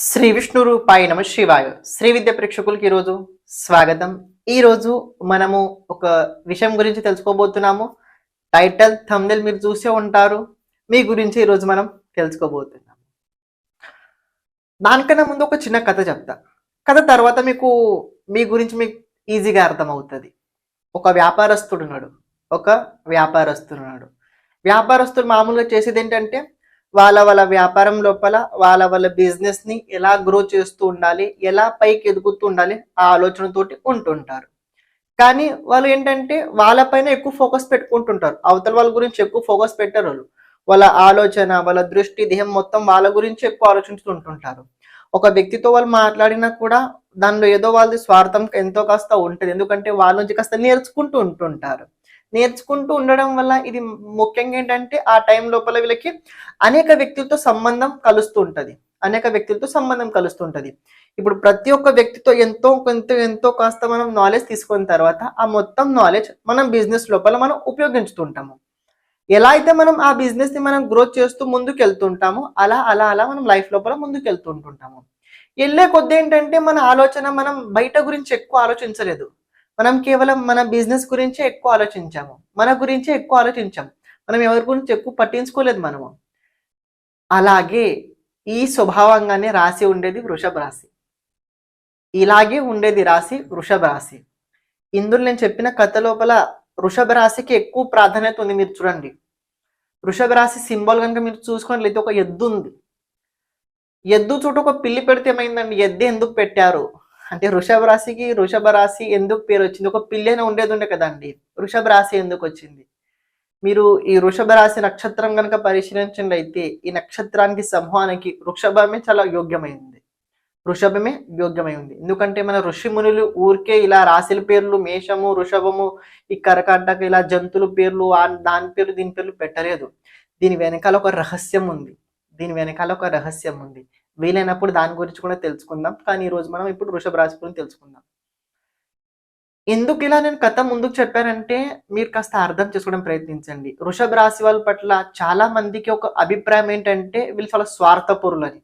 శ్రీ విష్ణు రూపాయ నమ శివాయ. శ్రీ విద్య ప్రేక్షకులకి ఈరోజు స్వాగతం. ఈరోజు మనము ఒక విషయం గురించి తెలుసుకోబోతున్నాము. టైటిల్ థంబ్నెల్ మీరు చూసే ఉంటారు. మీ గురించి ఈరోజు మనం తెలుసుకోబోతున్నాము. దానికన్నా ముందు ఒక చిన్న కథ చెప్తా. కథ తర్వాత మీకు మీ గురించి మీకు ఈజీగా అర్థమవుతుంది. ఒక వ్యాపారస్తుడు ఉన్నాడు ఒక వ్యాపారస్తుడు ఉన్నాడు వ్యాపారస్తుడు మామూలుగా చేసేది ఏంటంటే వాళ్ళ వాళ్ళ వ్యాపారం లోపల వాళ్ళ వాళ్ళ బిజినెస్ని ఎలా గ్రో చేస్తూ ఉండాలి ఎలా పైకి ఎదుగుతూ ఉండాలి ఆ ఆలోచనతోటి ఉంటుంటారు. కానీ వాళ్ళు ఏంటంటే వాళ్ళపైన ఎక్కువ ఫోకస్ పెట్టుకుంటుంటారు. అవతల వాళ్ళ గురించి ఎక్కువ ఫోకస్ పెట్టారు వాళ్ళు. వాళ్ళ ఆలోచన వాళ్ళ దృష్టి దేహం మొత్తం వాళ్ళ గురించి ఎక్కువ ఆలోచించుకుంటుంటారు ఒక వ్యక్తితో వాళ్ళు మాట్లాడినా కూడా దానిలో ఏదో వాళ్ళది స్వార్థం ఎంతో కాస్త ఉంటుంది. ఎందుకంటే వాళ్ళ నుంచి కాస్త నేర్చుకుంటూ ఉంటుంటారు. నేర్చుకుంటూ ఉండడం వల్ల ఇది ముఖ్యంగా ఏంటంటే ఆ టైం లోపల వీళ్ళకి అనేక వ్యక్తులతో సంబంధం కలుస్తూ ఉంటుంది. అనేక వ్యక్తులతో సంబంధం కలుస్తూ ఇప్పుడు ప్రతి ఒక్క వ్యక్తితో ఎంతో కొంత ఎంతో కాస్త మనం నాలెడ్జ్ తీసుకున్న తర్వాత ఆ మొత్తం నాలెడ్జ్ మనం బిజినెస్ లోపల మనం ఉపయోగించుతుంటాము ఎలా అయితే మనం ఆ బిజినెస్ని మనం గ్రోత్ చేస్తూ ముందుకు వెళ్తుంటామో అలా అలా అలా మనం లైఫ్ లోపల ముందుకు వెళ్తుంటుంటాము వెళ్ళే కొద్ది ఏంటంటే మన ఆలోచన మనం బయట గురించి ఎక్కువ ఆలోచించలేదు. మనం కేవలం మన బిజినెస్ గురించే ఎక్కువ ఆలోచించాము. మన గురించే ఎక్కువ ఆలోచించాము. మనం ఎవరి గురించి ఎక్కువ పట్టించుకోలేదు మనము. అలాగే ఈ స్వభావంగానే రాసి ఉండేది వృషభ రాశి. ఇలాగే ఉండేది రాశి వృషభ రాశి. ఇందులో నేను చెప్పిన కథ లోపల వృషభ రాశికి ఎక్కువ ప్రాధాన్యత ఉంది మీరు చూడండి. వృషభ రాశి సింబల్ కనుక మీరు చూసుకున్నట్లయితే ఒక ఎద్దు ఉంది. ఎద్దు చుట్టూ ఒక పిల్లి పెడితే ఏమైందండి? ఎద్దు ఎందుకు పెట్టారు? అంటే వృషభ రాశికి వృషభ రాశి ఎందుకు పేరు వచ్చింది? ఒక పిల్లైన ఉండేది ఉండే కదండి. వృషభ రాశి ఎందుకు వచ్చింది? మీరు ఈ వృషభ రాశి నక్షత్రం కనుక పరిశీలించినట్లయితే ఈ నక్షత్రానికి సమూహానికి వృషభమే చాలా యోగ్యమైంది. వృషభమే యోగ్యమైంది. ఎందుకంటే మన ఋషి మునులు ఊరికే ఇలా రాశిల పేర్లు మేషము వృషభము ఈ కరకాటక ఇలా జంతువుల పేర్లు దాని పేర్లు దీని పేర్లు పెట్టలేదు. దీని వెనకాల ఒక రహస్యం ఉంది. దీని వెనకాల ఒక రహస్యం ఉంది. వీలైనప్పుడు దాని గురించి కూడా తెలుసుకుందాం. కానీ ఈరోజు మనం ఇప్పుడు వృషభ రాశి గురించి తెలుసుకుందాం. ఎందుకు ఇలా నేను కథ ముందుకు చెప్పానంటే మీరు కాస్త అర్థం చేసుకోవడం ప్రయత్నించండి. వృషభ రాశి వాళ్ళ పట్ల చాలా మందికి ఒక అభిప్రాయం ఏంటంటే వీళ్ళు చాలా స్వార్థపరులని.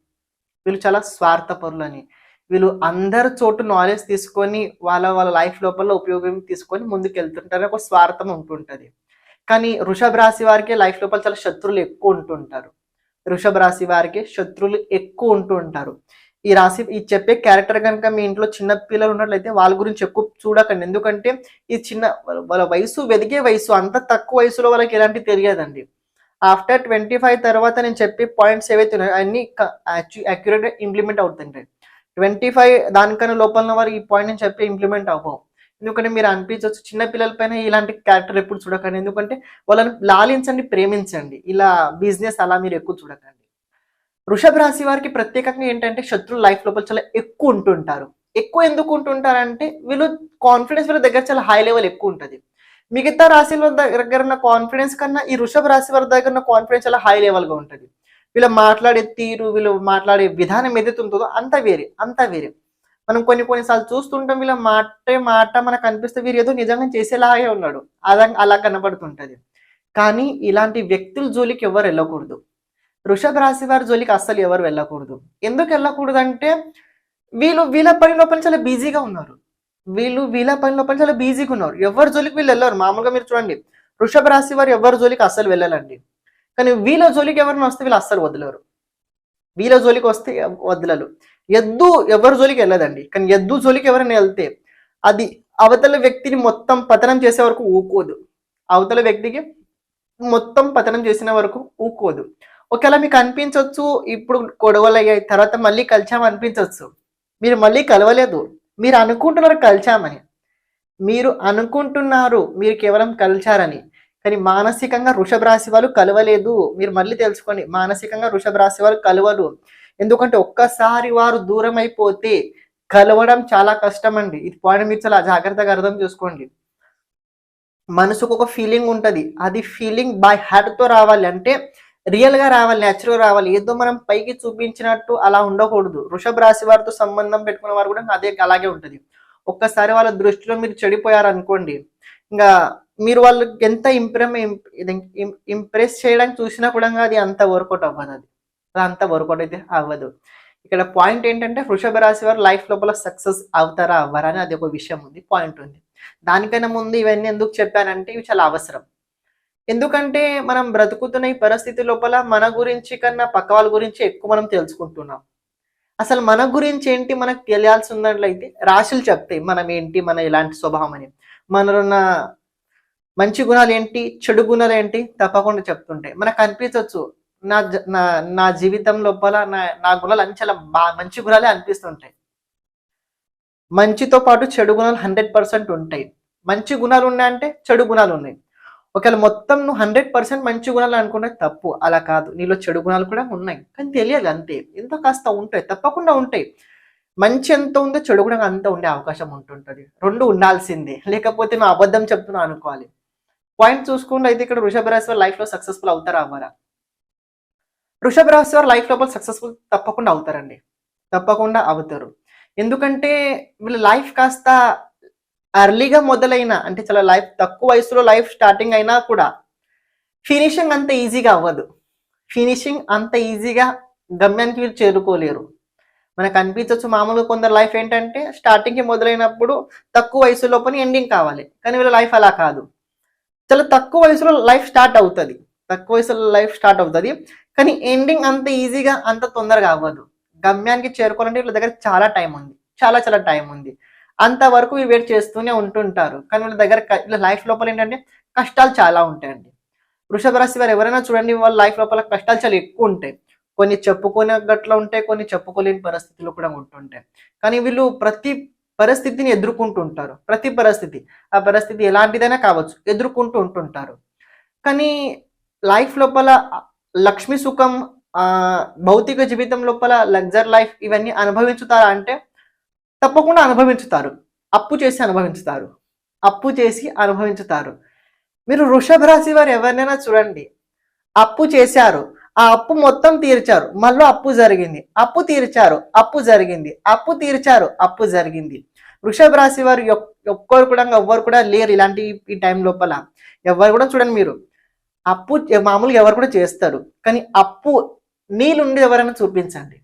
వీళ్ళు చాలా స్వార్థపరులని. వీళ్ళు అందరి చోటు నాలెడ్జ్ తీసుకొని వాళ్ళ వాళ్ళ లైఫ్ లోపల ఉపయోగం తీసుకొని ముందుకు వెళ్తుంటారు ఒక స్వార్థం ఉంటుంటుంది. కానీ వృషభ రాశి వారికి లైఫ్ లోపల చాలా శత్రువులు ఎక్కువ ఉంటుంటారు. వృషభ రాశి వారికి శత్రువులు ఎక్కువ ఉంటూ ఉంటారు. ఈ రాశి ఈ చెప్పే క్యారెక్టర్ కనుక మీ ఇంట్లో చిన్న పిల్లలు ఉన్నట్లయితే వాళ్ళ గురించి ఎక్కువ చూడకండి. ఎందుకంటే ఈ చిన్న వాళ్ళ- వయసు వెదిగే వయసు అంత తక్కువ వయసులో వాళ్ళకి ఎలాంటి తెలియదండి. ఆఫ్టర్ ట్వంటీ ఫైవ్ తర్వాత నేను చెప్పే పాయింట్స్ ఏవైతే ఉన్నాయో అన్ని అక్యురేట్ ఇంప్లిమెంట్ అవుతుంటాయి. ట్వంటీ ఫైవ్ దానికన్నా లోపల వారు ఈ పాయింట్ నేను చెప్పి ఇంప్లిమెంట్ అవ్వవు. ఎందుకంటే మీరు అనిపించవచ్చు చిన్న పిల్లల పైన ఇలాంటి క్యారెక్టర్ ఎప్పుడు చూడకండి. ఎందుకంటే వాళ్ళని లాలించండి ప్రేమించండి. ఇలా బిజినెస్ అలా మీరు ఎక్కువ చూడకండి. వృషభ రాశి వారికి ప్రత్యేకంగా ఏంటంటే శత్రులు లైఫ్ లోపల చాలా ఎక్కువ ఉంటుంటారు. ఎక్కువ ఎందుకు ఉంటుంటారంటే వీళ్ళు కాన్ఫిడెన్స్ వీళ్ళ దగ్గర చాలా హై లెవెల్ ఎక్కువ ఉంటుంది. మిగతా రాశి దగ్గర ఉన్న కాన్ఫిడెన్స్ కన్నా ఈ వృషభ రాశి వారి దగ్గర ఉన్న కాన్ఫిడెన్స్ చాలా హై లెవెల్గా ఉంటుంది. వీళ్ళు మాట్లాడే తీరు వీళ్ళు మాట్లాడే విధానం ఏదైతే ఉంటుందో అంత వేరే అంత వేరే. మనం కొన్ని కొన్నిసార్లు చూస్తుంటాం వీళ్ళ మాటే మాట మనకు అనిపిస్తే వీరు ఏదో నిజంగా చేసేలాగే ఉన్నాడు. అలా అలా కనబడుతుంటది. కానీ ఇలాంటి వ్యక్తుల జోలికి ఎవరు వెళ్ళకూడదు. వృషభ రాశి వారి జోలికి అస్సలు ఎవరు వెళ్ళకూడదు. ఎందుకు వెళ్ళకూడదు అంటే వీళ్ళు వీళ్ళ పని లోపల చాలా బిజీగా ఉన్నారు. వీళ్ళు వీళ్ళ పని లోపల చాలా బిజీగా ఉన్నారు. ఎవరి జోలికి వీళ్ళు వెళ్ళరు. మామూలుగా మీరు చూడండి వృషభ రాశి వారు ఎవరి జోలికి అస్సలు వెళ్ళాలండి. కానీ వీళ్ళ జోలికి ఎవరిని వస్తే వీళ్ళు అస్సలు వదలరు. వీళ్ళ జోలికి వస్తే వదలలు ఎద్దు ఎవరి జోలికి వెళ్ళదండి. కానీ ఎద్దు జోలికి ఎవరైనా వెళ్తే అది అవతల వ్యక్తిని మొత్తం పతనం చేసే వరకు ఊకోదు. అవతల వ్యక్తికి మొత్తం పతనం చేసిన వరకు ఊకోదు. ఒకవేళ మీకు అనిపించవచ్చు ఇప్పుడు గొడవలు అయ్యాయి తర్వాత మళ్ళీ కలిసాము అనిపించవచ్చు మీరు మళ్ళీ కలవలేదు. మీరు అనుకుంటున్నారు కలిసామని. మీరు అనుకుంటున్నారు మీరు కేవలం కలిచారని కానీ మానసికంగా వృషభ రాశి వాళ్ళు కలవలేదు. మీరు మళ్ళీ తెలుసుకోండి మానసికంగా వృషభ రాశి వాళ్ళు కలవరు. ఎందుకంటే ఒక్కసారి వారు దూరం అయిపోతే కలవడం చాలా కష్టం అండి ఇది పాయింట్ మీరు చాలా జాగ్రత్తగా అర్థం చేసుకోండి. మనసుకు ఒక ఫీలింగ్ ఉంటుంది. అది ఫీలింగ్ బై తో రావాలి. అంటే రియల్గా రావాలి న్యాచురల్ రావాలి. ఏదో మనం పైకి చూపించినట్టు అలా ఉండకూడదు. వృషభ రాశి వారితో సంబంధం పెట్టుకున్న వారు కూడా అదే అలాగే ఉంటుంది. ఒక్కసారి వాళ్ళ దృష్టిలో మీరు చెడిపోయారు అనుకోండి ఇంకా మీరు వాళ్ళకి ఎంత ఇంప్రెమ్ ఇంప్రెస్ చేయడానికి చూసినా కూడా అది అంత వర్కౌట్ అవ్వదు అది. అది అంత వర్కౌట్ అయితే అవ్వదు. ఇక్కడ పాయింట్ ఏంటంటే వృషభ రాశి వారు లైఫ్ లోపల సక్సెస్ అవుతారా అవ్వరా అని అది ఒక విషయం ఉంది పాయింట్ ఉంది. దానికైనా ముందు ఇవన్నీ ఎందుకు చెప్పానంటే ఇవి చాలా అవసరం. ఎందుకంటే మనం బ్రతుకుతున్న ఈ పరిస్థితి లోపల మన గురించి కన్నా పక్క వాళ్ళ గురించి ఎక్కువ మనం తెలుసుకుంటున్నాం. అసలు మన గురించి ఏంటి మనకు తెలియాల్సి ఉన్నట్లయితే రాశులు చెప్తాయి మనం ఏంటి మన ఎలాంటి స్వభావం అని. మనలో ఉన్న మంచి గుణాలు ఏంటి చెడు గుణాలు ఏంటి తప్పకుండా చెప్తుంటాయి మనకు అనిపించవచ్చు నా జ- నా నా జీవితం లోపల నా నా గుణాలు అన్ని చాలా మంచి గుణాలే అనిపిస్తుంటాయి. మంచితో పాటు చెడు గుణాలు హండ్రెడ్ పర్సెంట్ ఉంటాయి. మంచి గుణాలు ఉన్నాయంటే చెడు గుణాలు ఉన్నాయి. ఒకవేళ మొత్తం నువ్వు హండ్రెడ్ పర్సెంట్ మంచి గుణాలు అనుకునే తప్పు. అలా కాదు. నీలో చెడు గుణాలు కూడా ఉన్నాయి. కానీ తెలియదు అంతే. ఎంతో కాస్త ఉంటాయి. తప్పకుండా ఉంటాయి. మంచి ఎంత ఉందో చెడు కూడా అంత ఉండే అవకాశం ఉంటుంటది. రెండు ఉండాల్సిందే. లేకపోతే నువ్వు అబద్ధం చెప్తున్నావు అనుకోవాలి. పాయింట్ చూసుకుంటే అయితే ఇక్కడ వృషభ రాశి వారు లైఫ్లో సక్సెస్ఫుల్ అవుతారా అవ్వరా? వృషభ రాశి వారు లైఫ్ లోపల సక్సెస్ఫుల్ తప్పకుండా అవుతారండి. తప్పకుండా అవుతారు. ఎందుకంటే వీళ్ళ లైఫ్ కాస్త అర్లీగా మొదలైన అంటే చాలా లైఫ్ తక్కువ వయసులో లైఫ్ స్టార్టింగ్ అయినా కూడా ఫినిషింగ్ అంత ఈజీగా అవ్వదు. ఫినిషింగ్ అంత ఈజీగా గమ్యానికి వీళ్ళు చేరుకోలేరు. మనకు అనిపించవచ్చు మామూలుగా కొందరు లైఫ్ ఏంటంటే స్టార్టింగ్కి మొదలైనప్పుడు తక్కువ వయసు ఎండింగ్ కావాలి. కానీ వీళ్ళ లైఫ్ అలా కాదు. చాలా తక్కువ వయసులో లైఫ్ స్టార్ట్ అవుతుంది. తక్కువ వయసులో లైఫ్ స్టార్ట్ అవుతుంది. కానీ ఎండింగ్ అంత ఈజీగా అంత తొందరగా అవ్వదు. గమ్యానికి చేరుకోవాలంటే వీళ్ళ దగ్గర చాలా టైం ఉంది. చాలా చాలా టైం ఉంది. అంతవరకు వీళ్ళు వెయిట్ చేస్తూనే ఉంటుంటారు. కానీ వీళ్ళ దగ్గర వీళ్ళ లైఫ్ లోపల ఏంటంటే కష్టాలు చాలా ఉంటాయండి. వృషభ రాశి వారు ఎవరైనా చూడండి వాళ్ళ లైఫ్ లోపల కష్టాలు చాలా ఎక్కువ ఉంటాయి. కొన్ని చెప్పుకునే గట్ల ఉంటాయి కొన్ని చెప్పుకోలేని పరిస్థితులు కూడా ఉంటుంటాయి. కానీ వీళ్ళు ప్రతి పరిస్థితిని ఎదుర్కొంటూ ఉంటారు ప్రతి పరిస్థితి. ఆ పరిస్థితి ఎలాంటిదైనా కావచ్చు. ఎదుర్కొంటూ ఉంటుంటారు. కానీ లైఫ్ లోపల లక్ష్మి సుఖం భౌతిక జీవితం లోపల లగ్జర్ లైఫ్ ఇవన్నీ అనుభవించుతారా అంటే తప్పకుండా అనుభవించుతారు. అప్పు చేసి అనుభవించుతారు. అప్పు చేసి అనుభవించుతారు. మీరు వృషభ రాశి వారు ఎవరినైనా చూడండి. అప్పు చేశారు. ఆ అప్పు మొత్తం తీర్చారు. మళ్ళీ అప్పు జరిగింది. అప్పు తీర్చారు. అప్పు జరిగింది. అప్పు తీర్చారు. అప్పు జరిగింది. వృషభ రాశి వారు ఎవ్వరు ఒక్కరు కూడా ఎవ్వరు కూడా లేరు ఇలాంటి ఈ టైం లోపల. ఎవరు కూడా చూడండి మీరు. అప్పు మామూలుగా ఎవరు కూడా చేస్తారు. కానీ అప్పు నీళ్ళు ఉండి ఎవరైనా చూపించండి.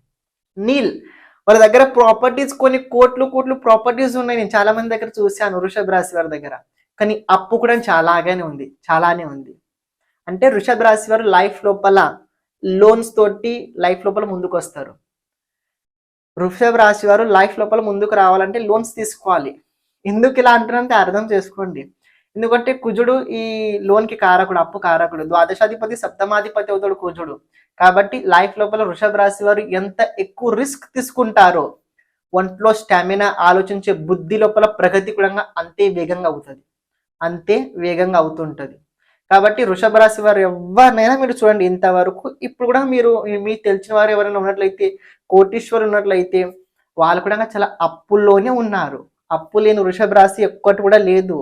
నీల్. వాళ్ళ దగ్గర ప్రాపర్టీస్ కొన్ని కోట్లు కోట్లు ప్రాపర్టీస్ ఉన్నాయి. నేను చాలా మంది దగ్గర చూశాను వృషభ రాశి వారి దగ్గర. కానీ అప్పు కూడా చాలాగానే ఉంది. చాలానే ఉంది. అంటే వృషభ రాశి వారు లైఫ్ లోపల లోన్స్ తోటి లైఫ్ లోపల ముందుకు వస్తారు వృషభ రాశి వారు లైఫ్ లోపల ముందుకు రావాలంటే లోన్స్ తీసుకోవాలి. ఎందుకు ఇలా అంటున్నంటే అర్థం చేసుకోండి. ఎందుకంటే కుజుడు ఈ లోన్కి కారకుడు అప్పు కారకుడు ద్వాదశాధిపతి సప్తమాధిపతి అవుతాడు కుజుడు. కాబట్టి లైఫ్ లోపల వృషభ రాశి వారు ఎంత ఎక్కువ రిస్క్ తీసుకుంటారో ఒంట్లో స్టామినా ఆలోచించే బుద్ధి లోపల ప్రగతి కూడా అంతే వేగంగా అవుతుంది. అంతే వేగంగా అవుతుంటది. కాబట్టి వృషభ రాశి వారు ఎవరినైనా మీరు చూడండి ఇంతవరకు. ఇప్పుడు కూడా మీరు మీకు తెలిసిన వారు ఎవరైనా ఉన్నట్లయితే కోటీశ్వరు ఉన్నట్లయితే వాళ్ళు కూడా చాలా అప్పుల్లోనే ఉన్నారు. అప్పు లేని వృషభ రాశి ఒక్కటి కూడా లేదు.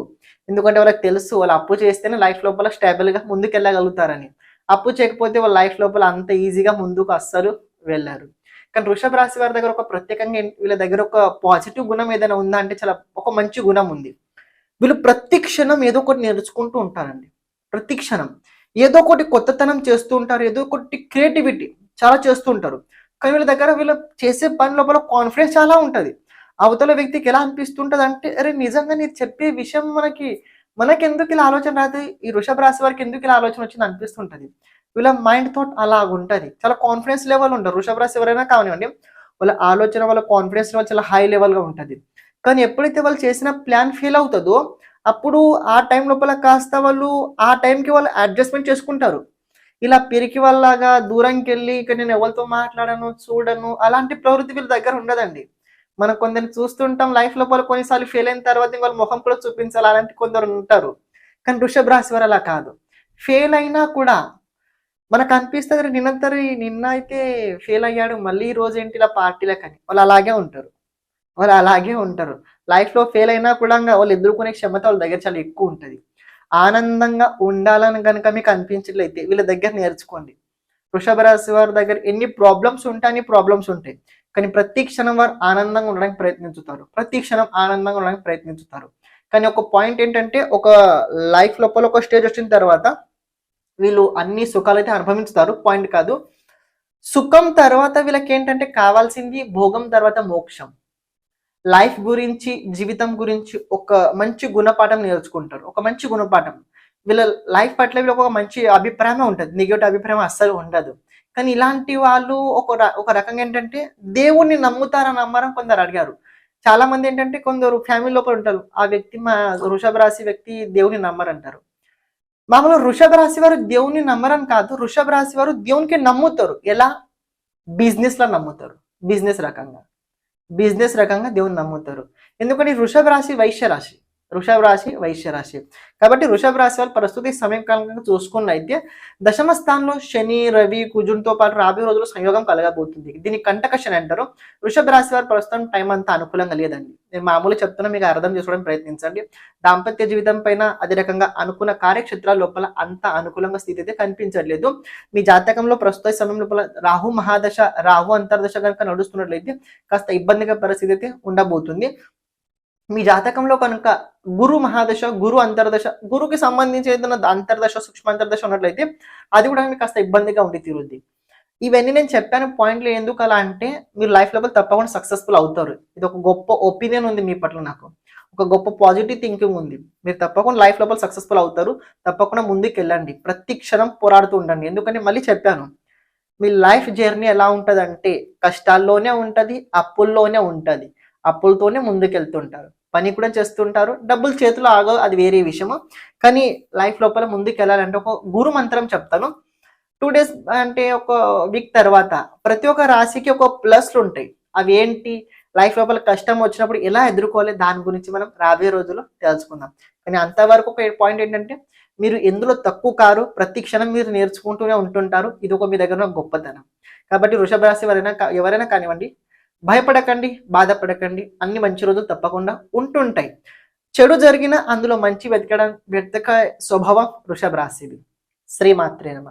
ఎందుకంటే వాళ్ళకి తెలుసు వాళ్ళు అప్పు చేస్తేనే లైఫ్ లోపల స్టేబుల్గా గా ముందుకు వెళ్ళగలుగుతారని అప్పు చేయకపోతే వాళ్ళ లైఫ్ లోపల అంత ఈజీగా ముందుకు అస్సలు వెళ్ళారు. కానీ వృషభ రాశి వారి దగ్గర ఒక ప్రత్యేకంగా వీళ్ళ దగ్గర ఒక పాజిటివ్ గుణం ఏదైనా ఉందా అంటే చాలా ఒక మంచి గుణం ఉంది. వీళ్ళు ప్రతి క్షణం ఏదో ఒకటి నేర్చుకుంటూ ఉంటారండి. ప్రతి క్షణం ఏదో ఒకటి కొత్తతనం చేస్తూ ఉంటారు ఏదో ఒకటి క్రియేటివిటీ చాలా చేస్తూ ఉంటారు. కానీ వీళ్ళ దగ్గర వీళ్ళు చేసే పని లోపల కాన్ఫిడెన్స్ చాలా ఉంటుంది. అవతల వ్యక్తికి ఎలా అనిపిస్తుంటది అంటే అరే నిజంగా నేను చెప్పే విషయం మనకి మనకి ఎందుకు ఇలా ఆలోచన రాదు? ఈ వృషభ రాశి వారికి ఎందుకు ఇలా ఆలోచన వచ్చింది? అనిపిస్తుంటది. వీళ్ళ మైండ్ థాట్ అలా ఉంటుంది. చాలా కాన్ఫిడెన్స్ లెవెల్ ఉంటారు వృషభ రాశి ఎవరైనా కానివ్వండి వాళ్ళ ఆలోచన వాళ్ళ కాన్ఫిడెన్స్ లెవెల్ చాలా హై లెవెల్గా ఉంటుంది. కానీ ఎప్పుడైతే వాళ్ళు చేసిన ప్లాన్ ఫెయిల్ అవుతుందో అప్పుడు ఆ టైం లోపల కాస్త వాళ్ళు ఆ టైంకి వాళ్ళు అడ్జస్ట్మెంట్ చేసుకుంటారు. ఇలా పిరికి వాళ్ళలాగా దూరంకి వెళ్ళి ఇక నేను ఎవరితో మాట్లాడను చూడను అలాంటి ప్రవృత్తి వీళ్ళ దగ్గర ఉండదండి. మనం కొందరిని చూస్తుంటాం లైఫ్ లోపల కొన్నిసార్లు ఫెయిల్ అయిన తర్వాత వాళ్ళ ముఖం కూడా చూపించాలి అలాంటి కొందరు ఉంటారు. కానీ వృషభ రాశి వారు అలా కాదు. ఫెయిల్ అయినా కూడా మనకు అనిపిస్తుంది నిన్నంతరి నిన్న అయితే ఫెయిల్ అయ్యాడు మళ్ళీ ఈ రోజు ఏంటి ఇలా పార్టీలకని? వాళ్ళు అలాగే ఉంటారు. వాళ్ళు అలాగే ఉంటారు. లైఫ్లో ఫెయిల్ అయినా కూడా వాళ్ళు ఎదుర్కొనే క్షమత వాళ్ళ దగ్గర చాలా ఎక్కువ ఉంటుంది. ఆనందంగా ఉండాలని కనుక మీకు అనిపించట్లయితే వీళ్ళ దగ్గర నేర్చుకోండి. వృషభ రాశి వారి దగ్గర ఎన్ని ప్రాబ్లమ్స్ ఉంటాయి అన్ని ప్రాబ్లమ్స్ ఉంటాయి. కానీ ప్రతి క్షణం వారు ఆనందంగా ఉండడానికి ప్రయత్నించుతారు. ప్రతి క్షణం ఆనందంగా ఉండడానికి ప్రయత్నించుతారు. కానీ ఒక పాయింట్ ఏంటంటే ఒక లైఫ్ లోపల ఒక స్టేజ్ వచ్చిన తర్వాత వీళ్ళు అన్ని సుఖాలు అయితే అనుభవించుతారు. పాయింట్ కాదు. సుఖం తర్వాత వీళ్ళకి ఏంటంటే కావాల్సింది భోగం తర్వాత మోక్షం. లైఫ్ గురించి జీవితం గురించి ఒక మంచి గుణపాఠం నేర్చుకుంటారు. ఒక మంచి గుణపాఠం. వీళ్ళ లైఫ్ పట్ల వీళ్ళకి ఒక మంచి అభిప్రాయం ఉంటుంది. నెగిటివ్ అభిప్రాయం అస్సలు ఉండదు. కానీ ఇలాంటి వాళ్ళు ఒక ఒక రకంగా ఏంటంటే దేవుణ్ణి నమ్ముతారా నమ్మరం కొందరు అడిగారు. చాలా మంది ఏంటంటే కొందరు ఫ్యామిలీ లోపల ఉంటారు. ఆ వ్యక్తి మా వృషభ రాశి వ్యక్తి దేవుని నమ్మరంటారు. మామూలుగా వృషభ రాశి వారు దేవుని నమ్మరని కాదు. వృషభ రాశి వారు దేవునికి నమ్ముతారు. ఎలా? బిజినెస్లో నమ్ముతారు. బిజినెస్ రకంగా. బిజినెస్ రకంగా దేవుని నమ్ముతారు. ఎందుకంటే వృషభ రాశి వైశ్య రాశి. వృషభ రాశి వైశ్య రాశి. కాబట్టి వృషభ రాశి వాళ్ళు ప్రస్తుత సమయకాలంగా చూసుకున్నైతే దశమ స్థానంలో శని రవి కుజునితో పాటు రాబోయే రోజుల్లో సంయోగం కలగబోతుంది. దీన్ని కంటక శని అంటారు. వృషభ రాశి వారు ప్రస్తుతం టైం అంతా అనుకూలంగా లేదండి. నేను మామూలు చెప్తున్నా మీకు అర్థం చేసుకోవడానికి ప్రయత్నించండి. దాంపత్య జీవితం పైన అదే రకంగా అనుకున్న కార్యక్షేత్రాల లోపల అంత అనుకూలంగా స్థితి అయితే కనిపించట్లేదు. మీ జాతకంలో ప్రస్తుత సమయం లోపల రాహు మహాదశ రాహు అంతర్దశ కనుక నడుస్తున్నట్లయితే కాస్త ఇబ్బందిగా పరిస్థితి అయితే ఉండబోతుంది. మీ జాతకంలో కనుక గురు మహాదశ గురు అంతర్దశ గురుకి సంబంధించి ఏదైనా అంతర్దశ సూక్ష్మ అంతర్దశ ఉన్నట్లయితే అది కూడా మీకు కాస్త ఇబ్బందిగా ఉండి తీరుద్ది. ఇవన్నీ నేను చెప్పాను పాయింట్లు ఎందుకు అలా అంటే మీరు లైఫ్ లెవెల్ తప్పకుండా సక్సెస్ఫుల్ అవుతారు. ఇది ఒక గొప్ప ఒపీనియన్ ఉంది మీ పట్ల నాకు. ఒక గొప్ప పాజిటివ్ థింకింగ్ ఉంది. మీరు తప్పకుండా లైఫ్ లెవెల్ సక్సెస్ఫుల్ అవుతారు. తప్పకుండా ముందుకు వెళ్ళండి ప్రతి క్షణం పోరాడుతూ ఉండండి. ఎందుకంటే మళ్ళీ చెప్పాను మీ లైఫ్ జర్నీ ఎలా ఉంటుంది అంటే కష్టాల్లోనే ఉంటుంది అప్పుల్లోనే ఉంటుంది. అప్పులతోనే ముందుకు వెళ్తుంటారు పని కూడా చేస్తుంటారు. డబ్బులు చేతిలో ఆగో అది వేరే విషయము. కానీ లైఫ్ లోపల ముందుకు వెళ్ళాలంటే ఒక గురు మంత్రం చెప్తాను. టూ డేస్ అంటే ఒక వీక్ తర్వాత ప్రతి ఒక్క రాశికి ఒక ప్లస్లు ఉంటాయి. అవి ఏంటి? లైఫ్ లోపల కష్టం వచ్చినప్పుడు ఎలా ఎదుర్కోవాలి? దాని గురించి మనం రాబోయే రోజుల్లో తెలుసుకుందాం. కానీ అంతవరకు ఒక పాయింట్ ఏంటంటే మీరు ఎందులో తక్కువ కారు ప్రతి క్షణం మీరు నేర్చుకుంటూనే ఉంటుంటారు. ఇది ఒక మీ దగ్గర ఉన్న గొప్పతనం. కాబట్టి వృషభ రాశి ఎవరైనా ఎవరైనా కానివ్వండి భయపడకండి బాధపడకండి. అన్ని మంచి రోజులు తప్పకుండా ఉంటుంటాయి. చెడు జరిగిన అందులో మంచి వెతకడం వెతక స్వభావం వృషభ రాశిది శ్రీమాత్రేనమ